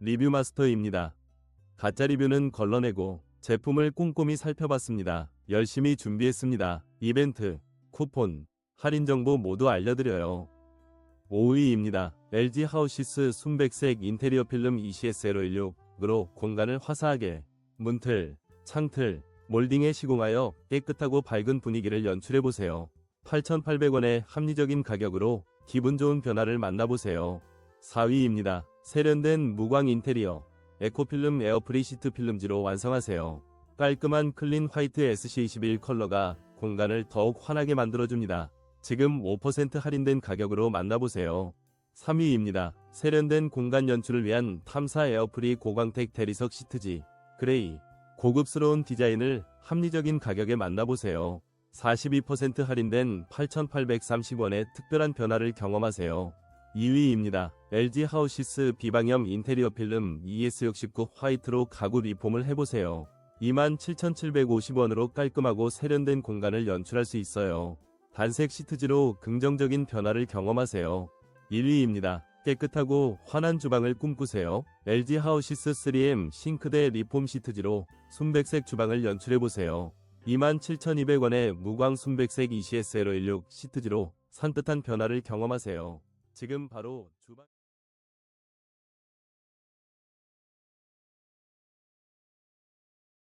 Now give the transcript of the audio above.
리뷰 마스터입니다. 가짜 리뷰는 걸러내고 제품을 꼼꼼히 살펴봤습니다. 열심히 준비했습니다. 이벤트, 쿠폰, 할인 정보 모두 알려드려요. 5위입니다. LG 하우시스 순백색 인테리어 필름 ECS016으로 공간을 화사하게 문틀, 창틀, 몰딩에 시공하여 깨끗하고 밝은 분위기를 연출해보세요. 8,800원의 합리적인 가격으로 기분 좋은 변화를 만나보세요. 4위입니다. 세련된 무광 인테리어 에코필름 에어프리 시트 필름지로 완성하세요. 깔끔한 클린 화이트 SC21 컬러가 공간을 더욱 환하게 만들어줍니다. 지금 5% 할인된 가격으로 만나보세요. 3위입니다. 세련된 공간 연출을 위한 탐사 에어프리 고광택 대리석 시트지 그레이 고급스러운 디자인을 합리적인 가격에 만나보세요. 42% 할인된 8,830원의 특별한 변화를 경험하세요. 2위입니다. LG 하우시스 비방염 인테리어 필름 ES69 화이트로 가구 리폼을 해보세요. 27,750원으로 깔끔하고 세련된 공간을 연출할 수 있어요. 단색 시트지로 긍정적인 변화를 경험하세요. 1위입니다. 깨끗하고 환한 주방을 꿈꾸세요. LG 하우시스 3M 싱크대 리폼 시트지로 순백색 주방을 연출해보세요. 27,200원의 무광 순백색 ECS016 시트지로 산뜻한 변화를 경험하세요. 지금 바로 주방